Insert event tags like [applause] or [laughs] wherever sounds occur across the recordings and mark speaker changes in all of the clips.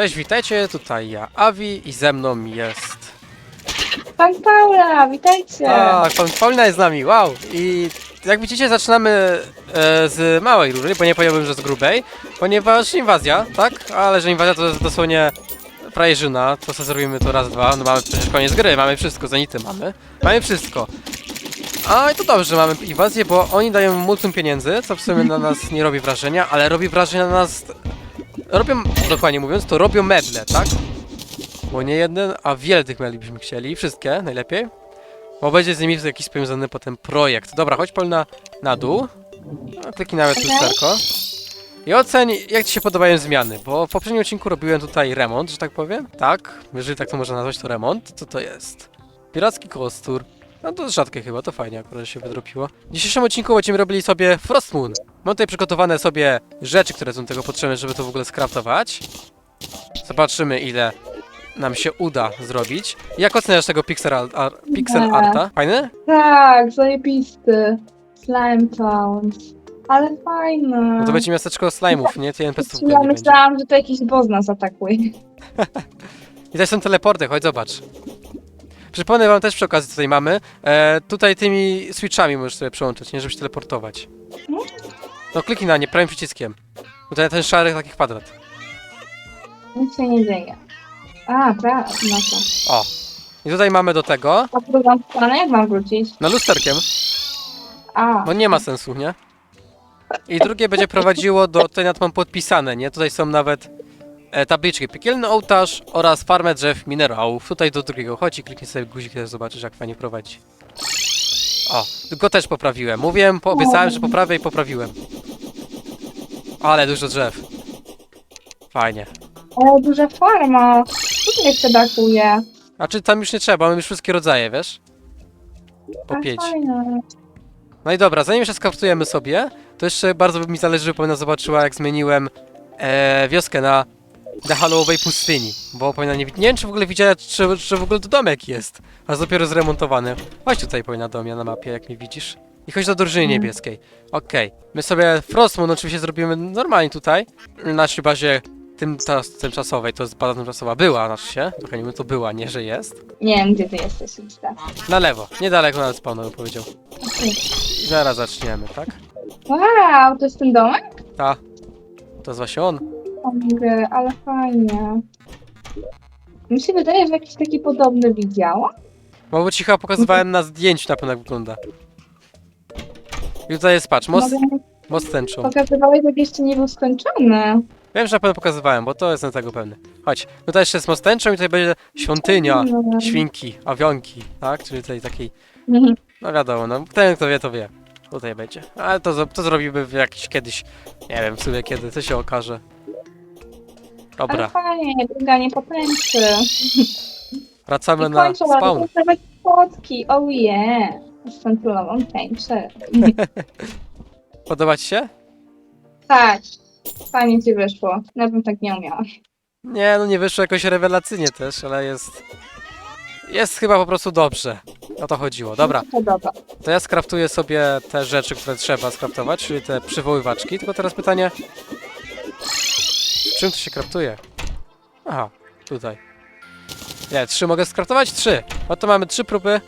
Speaker 1: Cześć, witajcie, tutaj ja, Avi i ze mną jest...
Speaker 2: Pan Paula, witajcie!
Speaker 1: Tak, pan Paulina jest z nami, wow! I jak widzicie zaczynamy e, z małej rury, bo nie powiedziałbym, że z grubej, ponieważ inwazja, tak? Ale że inwazja to jest dosłownie frajerzyna, to co zrobimy to raz, dwa, no mamy przecież koniec gry, mamy wszystko, zenity mamy, mamy wszystko. A i to dobrze, że mamy inwazję, bo oni dają multum pieniędzy, co w sumie na nas nie robi wrażenia, ale robi wrażenie na nas... Robią, dokładnie mówiąc, to robią meble, tak? Bo nie jeden, a wiele tych mebli byśmy chcieli, wszystkie najlepiej. Bo będzie z nimi jakiś powiązany potem projekt. Dobra, chodź Paul na, na dół. No, kliknij nawet lusterko. I oceń, jak Ci się podobają zmiany, bo w poprzednim odcinku robiłem tutaj remont, że tak powiem. Tak, jeżeli tak to można nazwać, to remont. Co to jest? Piracki kostur. No to rzadkie chyba, to fajnie akurat się wydropiło. W dzisiejszym odcinku będziemy robili sobie Frost Moon. Mam tutaj przygotowane sobie rzeczy, które są do tego potrzebne, żeby to w ogóle skraftować. Zobaczymy ile nam się uda zrobić. Jak oceniasz tego pixel, ar ar pixel
Speaker 2: Nie.
Speaker 1: arta? Fajny?
Speaker 2: Tak, zajebisty. Slime Towns. Ale fajne.
Speaker 1: No to będzie miasteczko slime'ów, nie? Ty NPC-ów
Speaker 2: Ja
Speaker 1: nie będzie.
Speaker 2: myślałam, że to jakiś boss nas atakuje. [laughs]
Speaker 1: I tutaj są teleporty, chodź zobacz. Przypomnę wam też przy okazji tutaj mamy. E, tutaj tymi switchami możesz sobie przełączyć, nie? Żeby się teleportować.
Speaker 2: No.
Speaker 1: No kliknij na nie, prawym przyciskiem. Tutaj ten szary taki kwadrat.
Speaker 2: Nic się nie dzieje. A, tak, no to.
Speaker 1: O. I tutaj mamy do tego.
Speaker 2: A w drugą stronę jak mam wrócić?
Speaker 1: Na lusterkiem,
Speaker 2: A,
Speaker 1: bo nie ma sensu, nie? I drugie będzie prowadziło do, tutaj nad mam podpisane, nie? Tutaj są nawet e, tabliczki. Piekielny ołtarz oraz farmę drzew minerałów. Tutaj do drugiego. Chodź i kliknij sobie guzik, też zobaczysz jak fajnie prowadzi. O, go też poprawiłem. Mówiłem, po, obiecałem, że poprawię i poprawiłem. Ale dużo drzew. Fajnie.
Speaker 2: ale duża farma. Tu jeszcze brakuje.
Speaker 1: A czy tam już nie trzeba, mamy już wszystkie rodzaje, wiesz? Po
Speaker 2: A,
Speaker 1: pięć.
Speaker 2: Fajne.
Speaker 1: No i dobra, zanim jeszcze skraftujemy sobie, to jeszcze bardzo by mi zależy, żeby powinna zobaczyła, jak zmieniłem e, wioskę na Dahalowej pustyni. Bo powinna nie, nie wiem, czy w ogóle widziała, czy, czy w ogóle to domek jest, a jest dopiero zremontowany. Chodź tutaj powinna do mnie na mapie, jak mnie widzisz. I chodź do drużyny
Speaker 2: Mhm.
Speaker 1: niebieskiej. Okej, my sobie Frostmoon oczywiście zrobimy normalnie tutaj, na naszej bazie tym, czas, tymczasowej, to jest baza tymczasowa była, znaczy się, trochę nie wiem, to była, nie, że jest.
Speaker 2: Nie wiem, gdzie ty jesteś tak.
Speaker 1: Na lewo, niedaleko nad spawnem bym powiedział. I zaraz zaczniemy, tak?
Speaker 2: Wow, to jest ten domek?
Speaker 1: Ta. To jest właśnie on.
Speaker 2: O mówię, ale fajnie. Mi się wydaje, że jakiś taki podobny widziałam.
Speaker 1: Bo ci chyba pokazywałem na zdjęciu na pewno jak wygląda. I tutaj jest, patrz, most,
Speaker 2: Mogę-
Speaker 1: most tęczą.
Speaker 2: Pokazywałeś, jak jeszcze nie był skończony.
Speaker 1: Wiem, że na pewno pokazywałem, bo to jestem tego pewny. Chodź, tutaj jeszcze jest most tęczą i tutaj będzie świątynia,
Speaker 2: No.
Speaker 1: świnki, awionki, tak? Czyli tutaj taki,
Speaker 2: Mhm.
Speaker 1: no wiadomo, no ten kto wie, to wie. Tutaj będzie. Ale to, to zrobimy w jakiś kiedyś, nie wiem w sumie kiedy, to się okaże.
Speaker 2: Ale
Speaker 1: Dobra,
Speaker 2: fajnie, bieganie po tęczy.
Speaker 1: wracamy
Speaker 2: I
Speaker 1: na
Speaker 2: kończą
Speaker 1: spawn.
Speaker 2: nawet fotki, oh yeah. Z centralową tęczę. [laughs]
Speaker 1: Podoba ci się?
Speaker 2: Tak, fajnie ci wyszło. Ja bym tak nie umiała.
Speaker 1: Nie, no nie wyszło jakoś rewelacyjnie też, ale jest... Jest chyba po prostu dobrze. O to chodziło. Dobra,
Speaker 2: Podoba.
Speaker 1: to ja skraftuję sobie te rzeczy, które trzeba skraftować, czyli te przywoływaczki. Tylko teraz pytanie... Czym to się kraftuje? Aha, tutaj. Nie, trzy mogę skraftować? Trzy. Oto mamy trzy próby,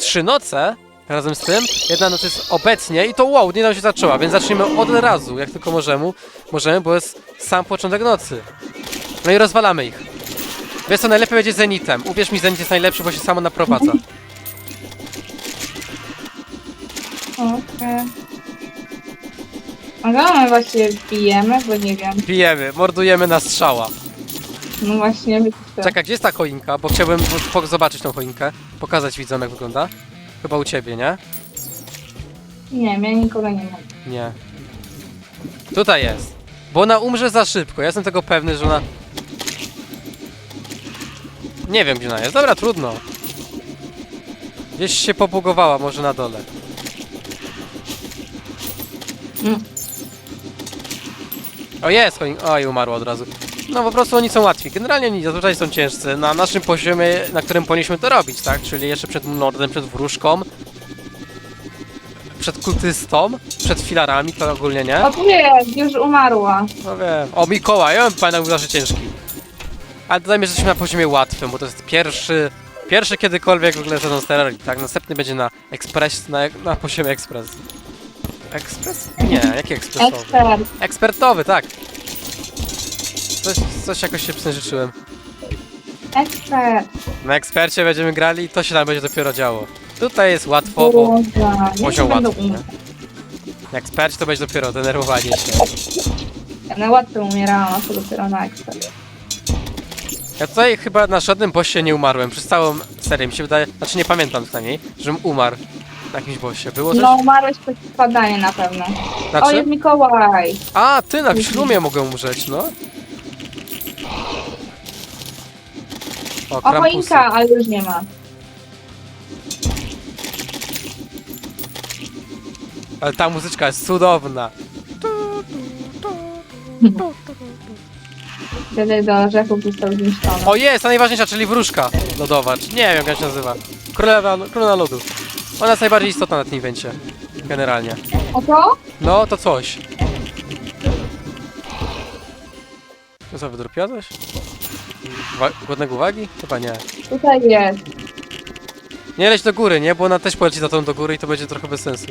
Speaker 1: trzy noce. Razem z tym, jedna noc jest obecnie i to wow, nie nam się zaczęła, więc zacznijmy od razu, jak tylko możemy, możemy, bo jest sam początek nocy. No i rozwalamy ich. Wiesz co, najlepiej będzie Zenitem. Uwierz mi, Zenit jest najlepszy, bo się samo naprowadza.
Speaker 2: Okej. Ale my właściwie bijemy, bo nie wiem.
Speaker 1: Bijemy, mordujemy na strzała.
Speaker 2: No właśnie, wiecie.
Speaker 1: Czekaj, gdzie jest ta choinka? Bo chciałbym po- zobaczyć tą choinkę. Pokazać widzom, jak wygląda. Chyba u ciebie, nie?
Speaker 2: Nie ja nikogo nie mam.
Speaker 1: Nie. Tutaj jest. Bo ona umrze za szybko. Ja jestem tego pewny, że ona... Nie wiem, gdzie ona jest. Dobra, trudno. Gdzieś się pobugowała, może na dole.
Speaker 2: Mm.
Speaker 1: O jest, choin... Oj, umarła od razu. No po prostu oni są łatwi. Generalnie oni zazwyczaj są ciężcy. Na naszym poziomie, na którym powinniśmy to robić, tak? Czyli jeszcze przed Lordem, przed wróżką. Przed kultystą, przed filarami, to ogólnie nie.
Speaker 2: O jest, już umarła.
Speaker 1: No wiem. O, Mikołaj, ja pamiętam, był zawsze ciężki. Ale dodajmy, że jesteśmy na poziomie łatwym, bo to jest pierwszy, pierwszy kiedykolwiek w ogóle sezon Terrarii, tak? Następny będzie na ekspres, na, na poziomie ekspres. Ekspres? Nie, jaki ekspresowy?
Speaker 2: Ekspert.
Speaker 1: Ekspertowy, tak. Coś, coś jakoś się przynężyczyłem.
Speaker 2: Ekspert.
Speaker 1: Na ekspercie będziemy grali i to się nam będzie dopiero działo. Tutaj jest łatwo, bo
Speaker 2: Boże,
Speaker 1: poziom
Speaker 2: nie będę
Speaker 1: łatwy,
Speaker 2: umierać.
Speaker 1: Na ekspercie to będzie dopiero denerwowanie się.
Speaker 2: Ja na łatwo umierałam, a to dopiero na ekspert.
Speaker 1: Ja tutaj chyba na żadnym bossie nie umarłem. Przez całą serię mi się wydaje, znaczy nie pamiętam przynajmniej, żebym umarł na jakimś bossie. Było coś?
Speaker 2: No umarłeś przez spadanie na pewno. O,
Speaker 1: Znaczy?
Speaker 2: jest Mikołaj.
Speaker 1: A, ty na ślumie mogę umrzeć, no. O,
Speaker 2: O, choinka, ale już nie ma.
Speaker 1: Ale ta muzyczka jest cudowna.
Speaker 2: Wtedy do orzechów został zniszczony.
Speaker 1: O jest, ta najważniejsza, czyli wróżka lodowa. Czy nie wiem jak się nazywa. Królewa, króla lodu. Ona jest najbardziej istotna na tym evencie. Generalnie.
Speaker 2: O to?
Speaker 1: No, to coś. Co, wydropiła coś? Wa- godnego uwagi? Chyba nie.
Speaker 2: Tutaj jest.
Speaker 1: Nie leć do góry, nie? Bo ona też poleci za tą do góry i to będzie trochę bez sensu.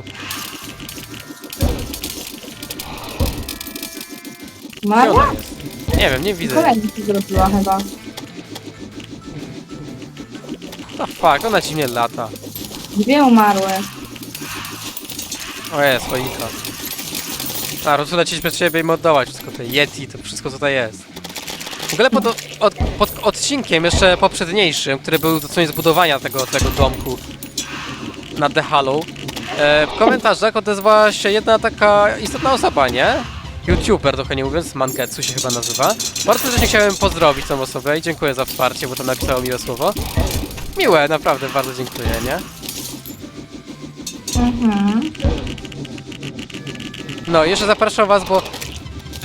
Speaker 1: Gdzie
Speaker 2: Maria?
Speaker 1: ona jest? Nie wiem, nie widzę.
Speaker 2: Kolejny ci zrobiła chyba.
Speaker 1: No fuck, ona ci nie lata.
Speaker 2: Dwie umarły.
Speaker 1: O jest, choinka. A, rozu lecieć przed siebie i mu wszystko te Yeti, to wszystko co tutaj jest. W ogóle pod, od, pod odcinkiem jeszcze poprzedniejszym, który był co z budowania tego, tego domku na The Hollow, e, w komentarzach odezwała się jedna taka istotna osoba, nie? YouTuber, trochę nie mówiąc, Mangetsu się chyba nazywa. Bardzo serdecznie chciałem pozdrowić tą osobę i dziękuję za wsparcie, bo tam napisało miłe słowo. Miłe, naprawdę bardzo dziękuję, nie?
Speaker 2: Mhm.
Speaker 1: No, jeszcze zapraszam was, bo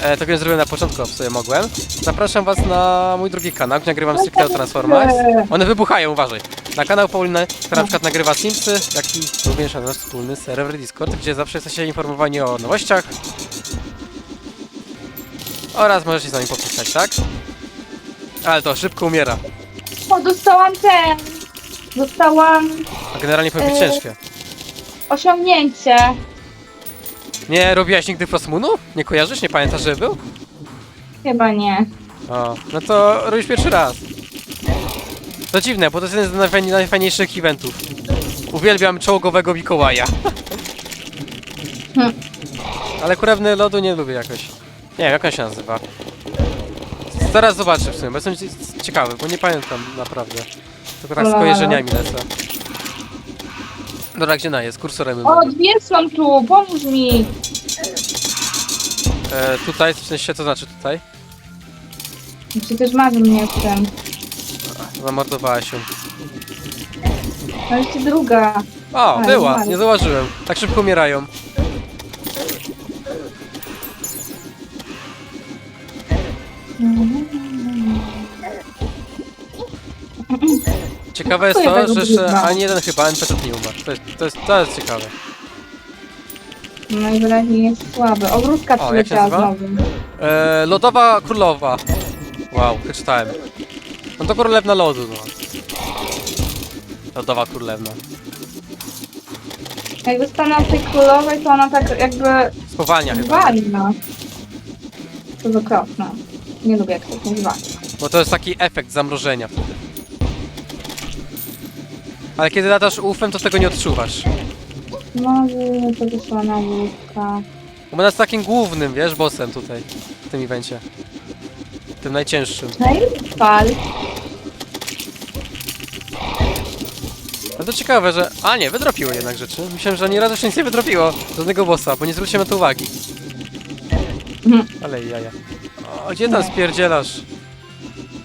Speaker 1: e, tego nie zrobiłem na początku, w sobie mogłem. Zapraszam was na mój drugi kanał, gdzie nagrywam stricte o Transformers. One wybuchają, uważaj. Na kanał Pauliny, która na przykład nagrywa Simsy, jak i również na nasz wspólny serwer Discord, gdzie zawsze jesteście informowani o nowościach. Oraz możecie z nami popisać, tak? Ale to szybko umiera.
Speaker 2: O, dostałam ten. Dostałam
Speaker 1: A generalnie powinno być
Speaker 2: E.
Speaker 1: ciężkie.
Speaker 2: osiągnięcie.
Speaker 1: Nie robiłaś nigdy Frostmoonu? Nie kojarzysz? Nie pamiętasz, że był?
Speaker 2: Chyba nie.
Speaker 1: O, no to robisz pierwszy raz. To dziwne, bo to jest jeden z najfajni- najfajniejszych eventów. Uwielbiam czołgowego Mikołaja.
Speaker 2: Hm.
Speaker 1: Ale kurewny lodu nie lubię jakoś. Nie wiem, jak on się nazywa. Zaraz zobaczę w sumie, bo jestem cie- ciekawy, bo nie pamiętam naprawdę. Tylko tak z kojarzeniami lecę. Dobra, gdzie ona jest? Kursorem.
Speaker 2: O, dwie są tu, pomóż mi.
Speaker 1: E, tutaj, w sensie, co znaczy tutaj?
Speaker 2: Przecież marzy mnie jestem.
Speaker 1: Zamordowałaś się.
Speaker 2: No jeszcze druga.
Speaker 1: O, była, nie zauważyłem. Tak szybko umierają. Ciekawe jest to, że
Speaker 2: bardzo,
Speaker 1: jeszcze ani jeden chyba NPC nie umarł. To jest, to jest, to jest ciekawe.
Speaker 2: Najwyraźniej jest słaby. Ogródka
Speaker 1: O, jak się
Speaker 2: przyleciała
Speaker 1: nazywa?
Speaker 2: znowu.
Speaker 1: E, lodowa królowa. Wow, przeczytałem. No to królewna lodu, no. Lodowa królewna.
Speaker 2: Jakby stanęła w tej królowej, to ona tak jakby
Speaker 1: Spowalnia chyba.
Speaker 2: zwalna. To jest okropne. Nie lubię jak to się zwalnia.
Speaker 1: Bo to jest taki efekt zamrożenia wtedy. Ale kiedy latasz ufem, to tego nie odczuwasz.
Speaker 2: No, to wyszła na łódka.
Speaker 1: Bo jest takim głównym, wiesz, bossem tutaj, w tym evencie. Tym najcięższym.
Speaker 2: No i fal.
Speaker 1: Ale to ciekawe, że... A nie, wydropiło jednak rzeczy. Myślałem, że ani razu się nic nie wydropiło. Żadnego bossa, bo nie zwróciłem na to uwagi.
Speaker 2: Mhm.
Speaker 1: Ale jaja. O, gdzie tam spierdzielasz?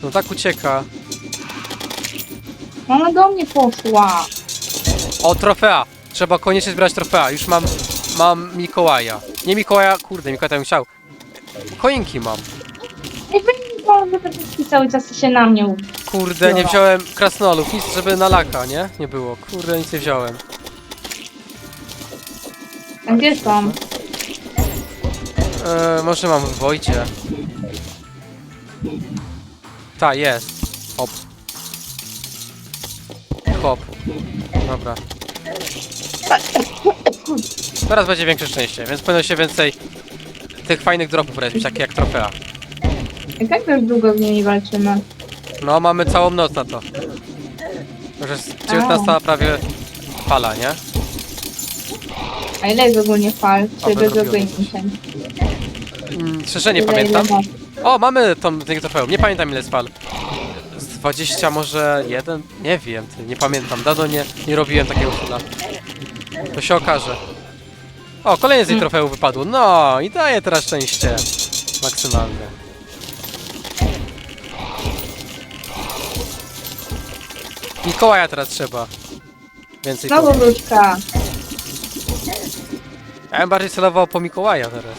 Speaker 1: No tak ucieka.
Speaker 2: Ona do mnie poszła.
Speaker 1: O, trofea! Trzeba koniecznie zbierać trofea. Już mam... Mam Mikołaja. Nie Mikołaja, kurde, Mikołaja bym chciał. Choinki mam.
Speaker 2: Nie wiem, te wszystkie cały czas się na mnie.
Speaker 1: Kurde, nie wziąłem krasnolów, nic żeby na laka, nie? Nie było. Kurde, nic nie wziąłem.
Speaker 2: A gdzie są?
Speaker 1: Eee, może mam w Wojcie. Ta, jest. Hop. Hop. Dobra. Teraz będzie większe szczęście, więc powinno się więcej tych fajnych dropów respić, takie jak trofea.
Speaker 2: I tak już długo z nimi walczymy.
Speaker 1: No, mamy całą noc na to. Już jest 19 prawie fala, nie?
Speaker 2: A ile jest ogólnie fal? Czy bez
Speaker 1: zrobione
Speaker 2: ograniczeń?
Speaker 1: Mm, Szczerze nie pamiętam. O, mamy tą tego trofeum. Nie pamiętam ile jest fal. Z 20 może jeden? Nie wiem, ty, nie pamiętam. Dawno nie, nie robiłem takiego fula. To się okaże. O, kolejne z tej
Speaker 2: Mm.
Speaker 1: trofeum wypadło. No i daje teraz szczęście. Maksymalne. Mikołaja teraz trzeba. Więcej
Speaker 2: Znowu
Speaker 1: po...
Speaker 2: wróżka.
Speaker 1: Ja bym bardziej celował po Mikołaja teraz.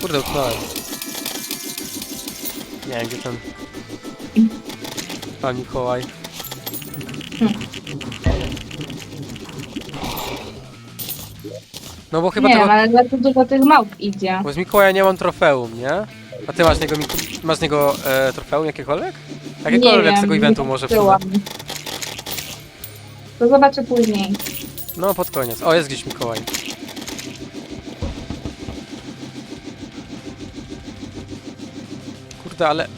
Speaker 1: Kurde, utknąłem. Nie wiem, gdzie ten... Pan Mikołaj. No bo chyba
Speaker 2: Nie
Speaker 1: tego...
Speaker 2: wiem, ale bardzo dużo tych małp idzie.
Speaker 1: Bo z Mikołaja nie mam trofeum, nie? A ty masz z niego, masz z niego e, trofeum jakiekolwiek? Jakiekolwiek z tego
Speaker 2: nie
Speaker 1: eventu może sumie.
Speaker 2: zobaczyłam. To zobaczę później.
Speaker 1: No pod koniec. O, jest gdzieś Mikołaj. Kurde, ale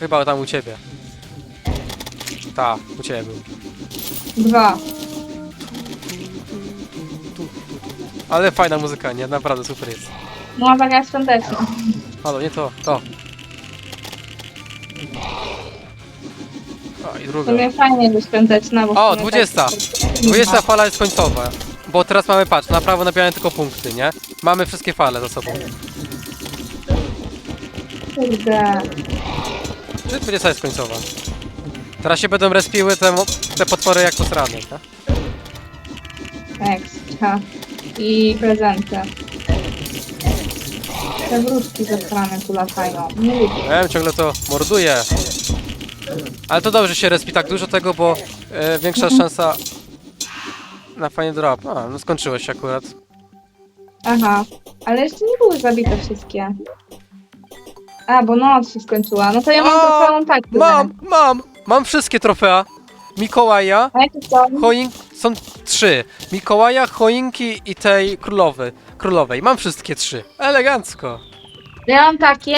Speaker 1: chyba tam u ciebie. Ta, u ciebie był.
Speaker 2: Dwa.
Speaker 1: Ale fajna muzyka, nie? Naprawdę super jest.
Speaker 2: No taka świąteczna.
Speaker 1: Halo, nie to, to. O, i
Speaker 2: To
Speaker 1: druga.
Speaker 2: mnie fajnie, że świąteczna, bo...
Speaker 1: O,
Speaker 2: w sumie
Speaker 1: 20.
Speaker 2: tak-
Speaker 1: 20 fala jest końcowa. Bo teraz mamy, patrz, na prawo nabieramy tylko punkty, nie? Mamy wszystkie fale za sobą.
Speaker 2: Kurde.
Speaker 1: Czy 20 jest końcowa? Teraz się będą respiły te, mo- te potwory jak posrane, tak?
Speaker 2: Ekstra. I prezenty. Te wróżki ze strony tu latają. Nie lubię.
Speaker 1: Ja wiem, ciągle to morduje. Ale to dobrze, że się respi tak dużo tego, bo e, większa szansa na fajny drop. A, no skończyłeś się akurat.
Speaker 2: Aha. Ale jeszcze nie były zabite wszystkie. A, bo noc się skończyła. No to ja mam całą tak.
Speaker 1: Mam, mam! Mam wszystkie trofea. Mikołaja,
Speaker 2: A jakie są?
Speaker 1: choink... Są trzy. Mikołaja, choinki i tej królowy, królowej. Mam wszystkie trzy. Elegancko.
Speaker 2: Ja mam takie,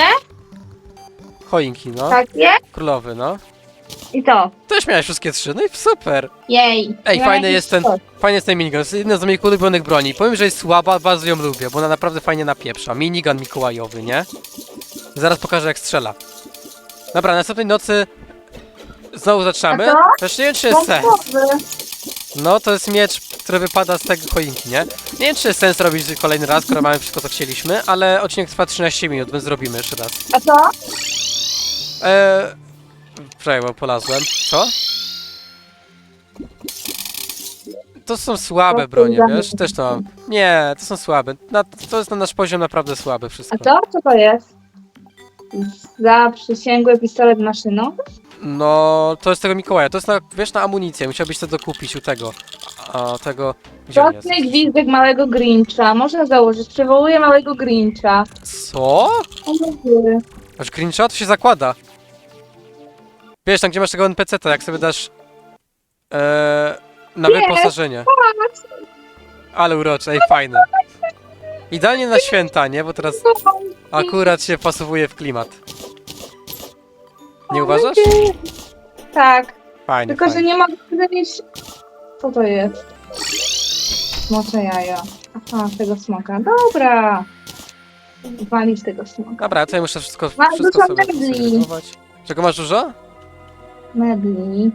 Speaker 1: Choinki, no.
Speaker 2: takie
Speaker 1: Królowy, no.
Speaker 2: I to.
Speaker 1: Też miałeś wszystkie trzy, no i super.
Speaker 2: Jej.
Speaker 1: Ej, fajny jest ten,
Speaker 2: coś.
Speaker 1: fajny jest ten minigun, to jest jedna z moich ulubionych broni. Powiem, że jest słaba, bardzo ją lubię, bo ona naprawdę fajnie napieprza. Minigun mikołajowy, nie? Zaraz pokażę jak strzela. Dobra, następnej nocy znowu zaczynamy.
Speaker 2: A to?
Speaker 1: Też nie wiem czy jest sens. No to jest miecz, który wypada z tego choinki, nie? Nie wiem czy jest sens robić kolejny raz, skoro mamy wszystko co chcieliśmy, ale odcinek trwa 13 minut, więc zrobimy jeszcze raz.
Speaker 2: A co?
Speaker 1: Eee... Czekaj, bo polazłem. Co? To są słabe
Speaker 2: To
Speaker 1: bronie, wiesz? Też to mam. Nie, to są słabe. Na, to jest na nasz poziom naprawdę słaby wszystko.
Speaker 2: A to? Co to jest? Zaprzysięgły pistolet maszyną?
Speaker 1: No, to jest tego Mikołaja. To jest na, wiesz, na amunicję. Musiałbyś to dokupić u tego. A tego... Gdzie on jest?
Speaker 2: Prostny gwizdek małego Grincha. Można założyć. Przywołuje małego Grincha.
Speaker 1: Co?
Speaker 2: O Boże.
Speaker 1: Masz screenshot? To się zakłada. Wiesz, tam gdzie masz tego NPC-ta, jak sobie dasz... Eee, na
Speaker 2: Nie.
Speaker 1: wyposażenie. Ale urocze, ej, fajne. Idealnie na święta, nie? Bo teraz akurat się pasowuje w klimat. Nie uważasz?
Speaker 2: Tak.
Speaker 1: Fajnie,
Speaker 2: Tylko, że
Speaker 1: fajnie.
Speaker 2: nie mogę powiedzieć... Co to jest? Smocze jaja. Aha, tego smoka. Dobra. Walić tego smoka.
Speaker 1: Dobra, ja tutaj muszę wszystko,
Speaker 2: Mam
Speaker 1: wszystko
Speaker 2: dużo
Speaker 1: sobie
Speaker 2: mebli.
Speaker 1: Czego masz dużo?
Speaker 2: Mebli.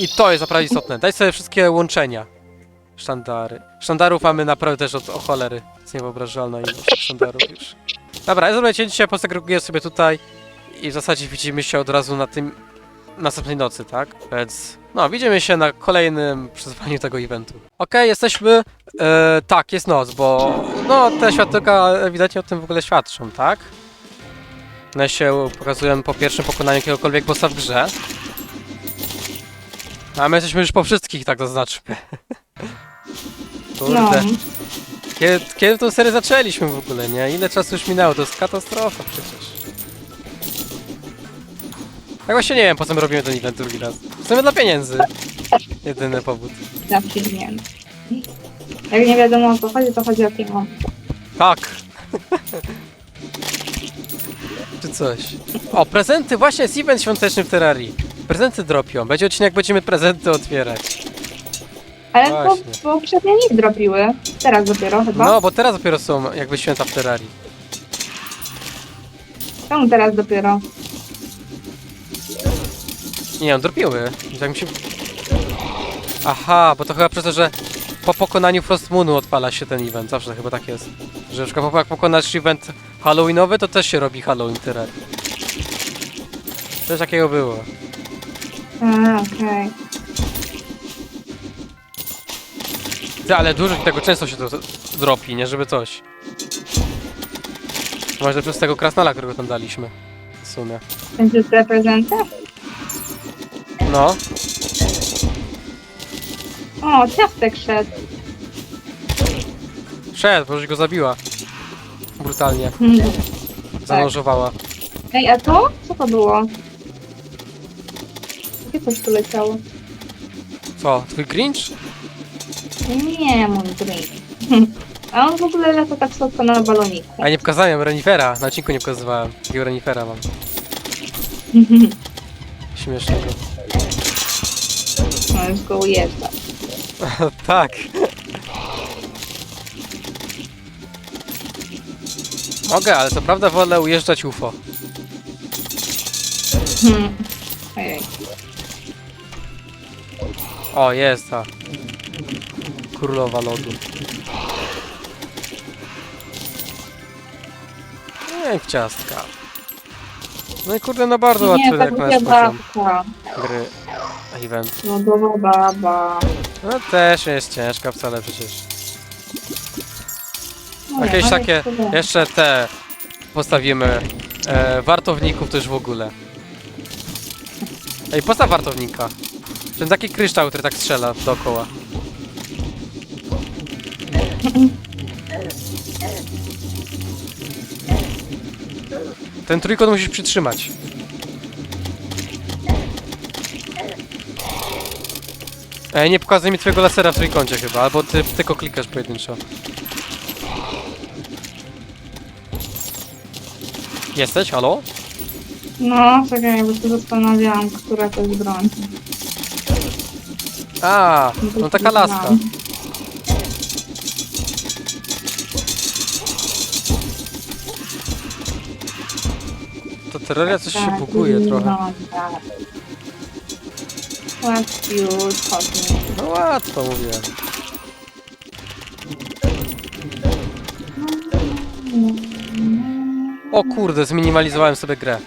Speaker 1: I to jest naprawdę istotne. Daj sobie wszystkie łączenia. Sztandary. Sztandarów mamy naprawdę też od o cholery. Jest niewyobrażalna ilość sztandarów już. Dobra, ja zrobię cięcie, posegreguję sobie tutaj i w zasadzie widzimy się od razu na tym następnej nocy, tak? Więc no, widzimy się na kolejnym przezwaniu tego eventu. Okej, jesteśmy. E, tak, jest noc, bo no te światełka ewidentnie o tym w ogóle świadczą, tak? One się pokazują po pierwszym pokonaniu jakiegokolwiek bossa w grze. A my jesteśmy już po wszystkich, tak to znaczmy. [laughs]
Speaker 2: No.
Speaker 1: Kurde. Kiedy, kiedy tą serię zaczęliśmy w ogóle, nie? Ile czasu już minęło? To jest katastrofa przecież. Tak właśnie nie wiem, po co my robimy ten event drugi raz. W sumie dla pieniędzy. Jedyny powód.
Speaker 2: Za pieniędzy. Jak nie wiadomo o co chodzi, to chodzi o pieniądze.
Speaker 1: Tak. [laughs] Czy coś. O, prezenty, właśnie jest event świąteczny w Terrarii. Prezenty dropią. Będzie odcinek, będziemy prezenty otwierać.
Speaker 2: Ale po,
Speaker 1: Właśnie.
Speaker 2: poprzednio nie dropiły. Teraz dopiero chyba.
Speaker 1: No, bo teraz dopiero są jakby święta w Terrarii.
Speaker 2: Czemu teraz dopiero?
Speaker 1: Nie, on dropiły. Tak mi się... Aha, bo to chyba przez to, że po pokonaniu Frost Moonu odpala się ten event. Zawsze chyba tak jest. Że na przykład jak pokonasz event Halloweenowy, to też się robi Halloween Terrarii. Coś takiego było.
Speaker 2: A, okej.
Speaker 1: Ty, ale dużo tego często się to dropi, nie? Żeby coś. Może przez tego krasnala, którego tam daliśmy. W sumie.
Speaker 2: Będzie prezenty?
Speaker 1: No.
Speaker 2: O, ciastek szedł.
Speaker 1: Szedł, bo już go zabiła. Brutalnie.
Speaker 2: Hmm.
Speaker 1: Zanurowała.
Speaker 2: Ej, a to? Co to było? Gdzie coś tu leciało?
Speaker 1: Co, twój Grinch?
Speaker 2: Nie, mój drink. [laughs] A on w ogóle lata tak słodko na baloniku.
Speaker 1: A nie pokazałem renifera. Na odcinku nie pokazywałem. Jakiego renifera mam. [laughs] Śmiesznego.
Speaker 2: No już go ujeżdża. [laughs]
Speaker 1: tak. Mogę, ale co prawda wolę ujeżdżać UFO.
Speaker 2: Hmm. Ojej.
Speaker 1: O, jest ta. Królowa lodu. Nie, w ciastka. No i kurde, no bardzo łatwy
Speaker 2: Nie,
Speaker 1: jak
Speaker 2: tak
Speaker 1: nasz
Speaker 2: nie
Speaker 1: poziom
Speaker 2: babka.
Speaker 1: gry. Event.
Speaker 2: Lodowa baba.
Speaker 1: No też nie jest ciężka wcale przecież. Jakieś takie, jeszcze te postawimy. E, wartowników też w ogóle. Ej, postaw wartownika. Ten taki kryształ, który tak strzela dookoła. Ten trójkąt musisz przytrzymać. Ej, nie pokazuj mi twojego lasera w trójkącie chyba, albo ty tylko klikasz pojedynczo. Jesteś? Halo?
Speaker 2: No, czekaj, bo się zastanawiałam, która to jest broń.
Speaker 1: A,
Speaker 2: to
Speaker 1: no taka laska. To terroria coś się
Speaker 2: Tak,
Speaker 1: buguje trochę.
Speaker 2: No, tak. You?
Speaker 1: No łatwo mówię. O kurde, zminimalizowałem sobie grę.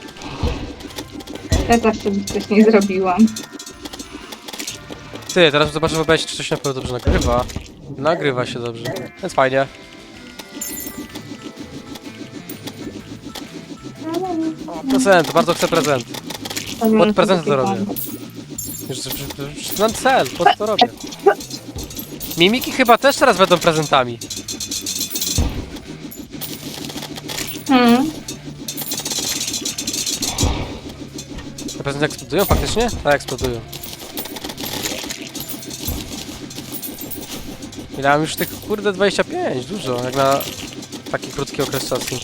Speaker 2: Ja to wcześniej zrobiłam.
Speaker 1: Ty, teraz zobaczę w OBS, czy coś na pewno dobrze nagrywa. Nagrywa się dobrze, więc fajnie. Prezent, bardzo chcę prezent. Pod prezent to robię. Już, już, już mam cel, po co to robię. [laughs] Mimiki chyba też teraz będą prezentami.
Speaker 2: Hmm.
Speaker 1: Te prezenty eksplodują faktycznie? Tak, eksplodują. Mam już tych, kurde, 25, dużo, jak na taki krótki okres czasu.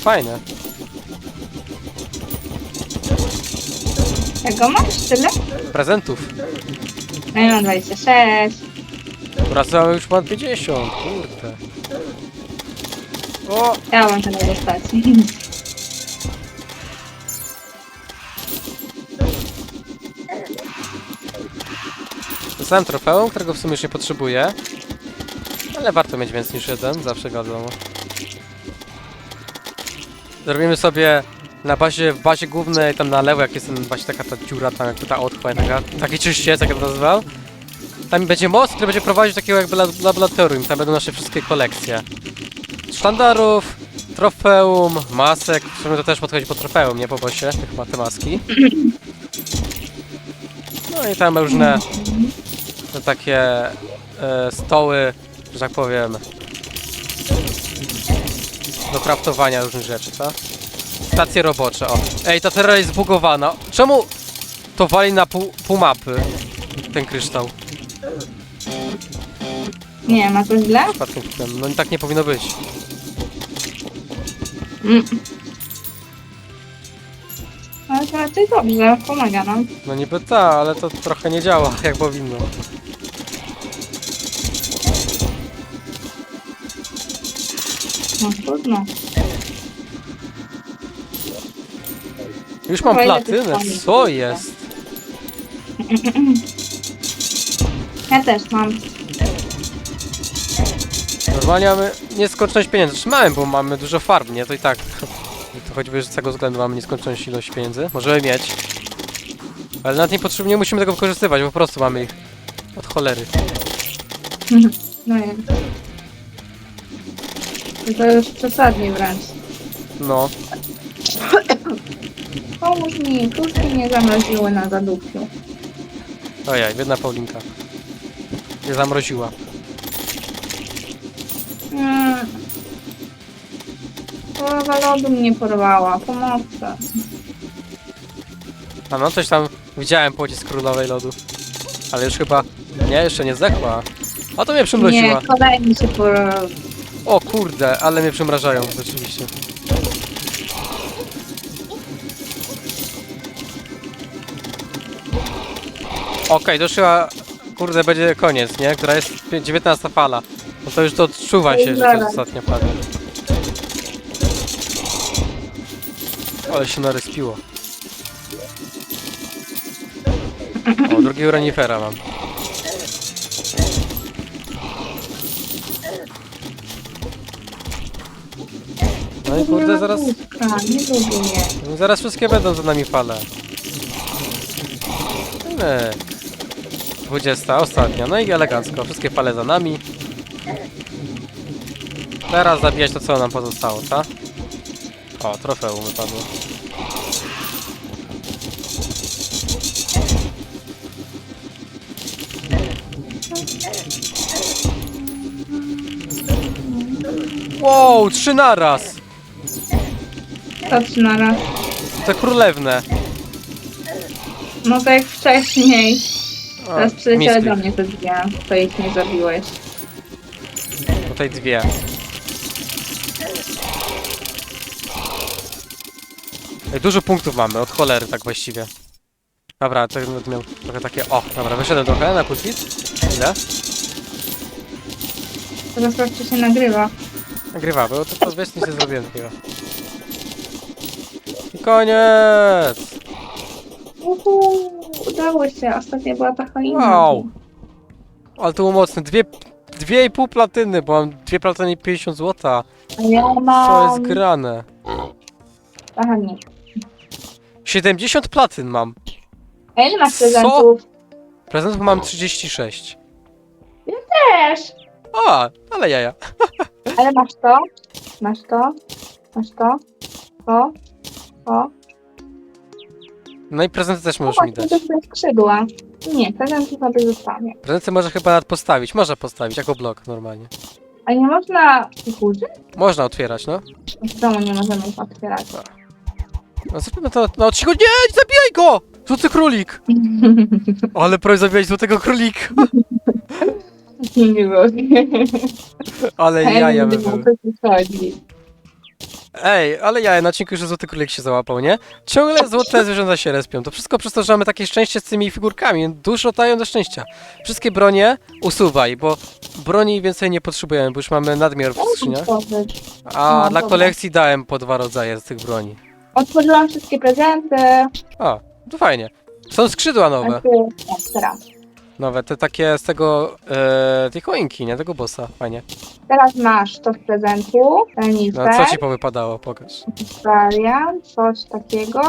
Speaker 1: Fajne.
Speaker 2: Czego masz tyle?
Speaker 1: Prezentów.
Speaker 2: No ja mam 26.
Speaker 1: Wracamy już ponad 50, kurde. O!
Speaker 2: Ja mam tego dostać. [laughs]
Speaker 1: Dostałem trofeum, którego w sumie już nie potrzebuję. Ale warto mieć więcej niż jeden, zawsze wiadomo. Zrobimy sobie na bazie, w bazie głównej, tam na lewo, jak jest ten, właśnie taka ta dziura, tam jakby ta otchłań, taka, taki czyściec, jak ja to nazywał. Tam będzie most, który będzie prowadzić do takiego jakby lab- laboratorium, tam będą nasze wszystkie kolekcje. Sztandarów, trofeum, masek, w sumie to też podchodzi po trofeum, nie po bosie, ma te maski. No i tam różne te takie e, stoły, że tak powiem, do kraftowania różnych rzeczy, tak? Stacje robocze, o. Ej, ta terra jest zbugowana. Czemu to wali na pół, pół mapy, ten kryształ?
Speaker 2: Nie, ma to źle?
Speaker 1: Przypadkiem kliknąłem. No tak nie powinno być.
Speaker 2: Mm. Ale to raczej dobrze, pomaga nam.
Speaker 1: No niby ta, ale to trochę nie działa [laughs] jak powinno.
Speaker 2: No trudno.
Speaker 1: Już mam
Speaker 2: te
Speaker 1: platynę, co jest?
Speaker 2: Ja też mam.
Speaker 1: Normalnie mamy nieskończoność pieniędzy. Trzymałem, bo mamy dużo farm, nie? To i tak. [laughs] To choćby z tego względu mamy nieskończoność ilość pieniędzy. Możemy mieć. Ale nawet nie potrzebnie musimy tego wykorzystywać, bo po prostu mamy ich. Od cholery. [laughs]
Speaker 2: No nie. To już przesadnie wręcz.
Speaker 1: No. [coughs]
Speaker 2: Pomóż mi, puszki mnie zamroziły na zadupiu.
Speaker 1: Ojej, biedna Paulinka. Nie zamroziła.
Speaker 2: Mm. Połowa lodu mnie porwała, pomocy.
Speaker 1: A no, coś tam widziałem pocisk królowej lodu. Ale już chyba... Nie, jeszcze nie zdechła. A to mnie
Speaker 2: Nie,
Speaker 1: przymroziła.
Speaker 2: kolejny się porwał.
Speaker 1: O kurde, ale mnie przymrażają rzeczywiście. Okej, doszła... Kurde, będzie koniec, nie? Która jest pi- 19 fala. No to już to odczuwa się, że to jest ostatnia fala. Ale się naryspiło. O, drugiego renifera mam. No i kurde, zaraz...
Speaker 2: Nie lubię.
Speaker 1: No Zaraz wszystkie będą za nami fale. Myk. 20, ostatnia. No i elegancko. Wszystkie fale za nami. Teraz zabijać to, co nam pozostało, co? O, trofeum wypadło. Wow, trzy naraz!
Speaker 2: To trzy na raz.
Speaker 1: Te królewne.
Speaker 2: No tak jak wcześniej.
Speaker 1: O,
Speaker 2: Teraz przyleciały do mnie te dwie, to ich nie zabiłeś.
Speaker 1: Tutaj dwie. Ej, dużo punktów mamy, od cholery tak właściwie. Dobra, to będę miał trochę takie... O, dobra, wyszedłem trochę na pulpit. Ile?
Speaker 2: Teraz jeszcze się nagrywa.
Speaker 1: Nagrywa, bo to, to wiesz, nic nie zrobiłem takiego. Koniec!
Speaker 2: Uhu, udało się. Ostatnia była ta choinka.
Speaker 1: Wow! Ale to było mocne. Dwie, dwie i pół platyny, bo mam dwie platyny i 50 złota.
Speaker 2: A ja mam...
Speaker 1: Co jest grane?
Speaker 2: Aha, nie.
Speaker 1: 70 platyn mam.
Speaker 2: A ile masz
Speaker 1: Co?
Speaker 2: prezentów?
Speaker 1: Prezentów mam 36.
Speaker 2: Też.
Speaker 1: O, ale jaja. [laughs]
Speaker 2: Ale masz to, masz to, masz to, to, to.
Speaker 1: No i prezenty też
Speaker 2: No
Speaker 1: możesz mi
Speaker 2: właśnie,
Speaker 1: dać.
Speaker 2: to są skrzydła. Nie, prezenty sobie zostawię.
Speaker 1: Prezenty może chyba nawet postawić. Można postawić jako blok normalnie.
Speaker 2: A nie można użyć?
Speaker 1: Można otwierać, no.
Speaker 2: W domu nie możemy ich otwierać.
Speaker 1: No zrobimy to na odcinku. Nie, zabijaj go! Złoty królik! [laughs] Ale prawie zabijać złotego królika.
Speaker 2: Nie było.
Speaker 1: Ale jaja by były. Ej, ale jaja, na odcinku już złoty królik się załapał, nie? Ciągle złote zwierzęta się respią. To wszystko przez to, że mamy takie szczęście z tymi figurkami. Dużo dają do szczęścia. Wszystkie bronie usuwaj, bo broni więcej nie potrzebujemy, bo już mamy nadmiar w skrzyniach. A
Speaker 2: No,
Speaker 1: dla
Speaker 2: dobra.
Speaker 1: kolekcji dałem po dwa rodzaje z tych broni.
Speaker 2: Otworzyłam wszystkie prezenty.
Speaker 1: O, to fajnie. Są skrzydła nowe.
Speaker 2: Ty, tak, teraz.
Speaker 1: Nowe, te takie z tego, e, tej choinki, nie? Tego bossa, fajnie.
Speaker 2: Teraz masz to w prezentu,
Speaker 1: No co ci powypadało, pokaż.
Speaker 2: Starian, coś takiego.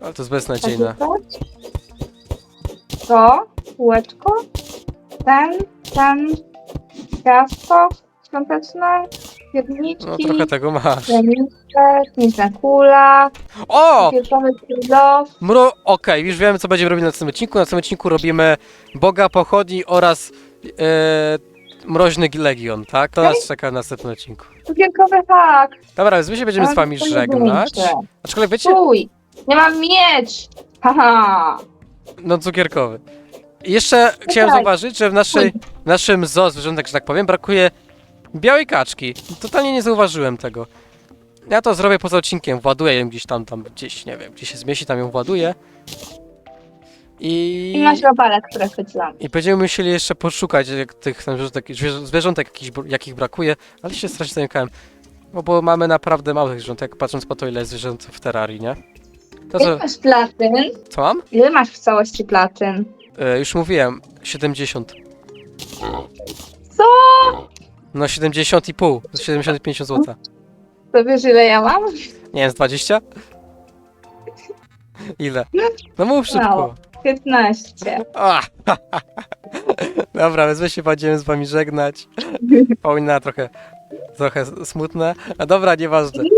Speaker 1: Ale to jest beznadziejne.
Speaker 2: Coś. To, kółeczko, ten, ten, ciasto świąteczne, pierniczki,
Speaker 1: No trochę tego masz.
Speaker 2: renifer, niczna kula,
Speaker 1: O!
Speaker 2: fioletowy krzyżow.
Speaker 1: Mro... Okej, już wiemy co będziemy robić na tym odcinku. Na tym odcinku robimy Boga Pochodni oraz e, Mroźny Legion, tak? To nas czeka w następnym odcinku.
Speaker 2: Cukierkowy hak.
Speaker 1: Dobra, więc my się będziemy z wami
Speaker 2: Ale to
Speaker 1: żegnać. Aczkolwiek wiecie,
Speaker 2: Stój! Nie mam miecz! Haha!
Speaker 1: no cukierkowy. Jeszcze chciałem zauważyć, że w naszej, w naszym zoo zwierzątek, że tak powiem, brakuje białej kaczki. Totalnie nie zauważyłem tego. Ja to zrobię poza odcinkiem, właduję ją gdzieś tam, tam gdzieś, nie wiem, gdzie się zmieści, tam ją właduję. I...
Speaker 2: I masz robalek, które chwyciłam.
Speaker 1: I będziemy musieli jeszcze poszukać jak tych tam zwierzątek, zwierzę- zwierzątek jakichś, br- jakich brakuje, ale się strasznie zająkałem. Bo, bo mamy naprawdę mało tych zwierzątek, patrząc po to ile jest zwierząt w terrarii, nie? To
Speaker 2: Ile
Speaker 1: co,
Speaker 2: masz platyn?
Speaker 1: co mam?
Speaker 2: Ile masz w całości platyn?
Speaker 1: E, już mówiłem, 70.
Speaker 2: Co?
Speaker 1: No 70 i pół, 75 zł.
Speaker 2: To wiesz ile ja mam?
Speaker 1: Nie wiem, z 20? Ile? No mów szybko.
Speaker 2: Mało. 15.
Speaker 1: A, [laughs] Dobra, więc my się będziemy z wami żegnać. [laughs] Paulina trochę, trochę smutne. A dobra, nieważne.
Speaker 2: Nie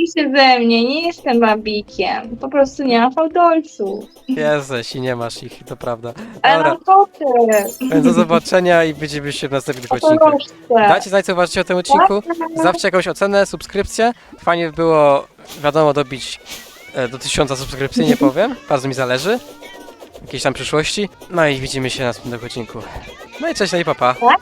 Speaker 2: śmiej się ze mnie, nie jestem babikiem. Po prostu nie mam fałdolców.
Speaker 1: Jesteś i nie masz ich, to prawda.
Speaker 2: Ale
Speaker 1: Dobra,
Speaker 2: mam koty.
Speaker 1: więc do zobaczenia i widzimy się w następnych odcinkach.
Speaker 2: Proszę.
Speaker 1: Dajcie znać, co uważacie o tym odcinku. Zawsze jakąś ocenę, subskrypcję. Fajnie by było, wiadomo, dobić e, do tysiąca subskrypcji, nie powiem. Bardzo mi zależy. Jakiejś tam przyszłości. No i widzimy się na następnym odcinku. No i cześć, no i papa.
Speaker 2: Tak?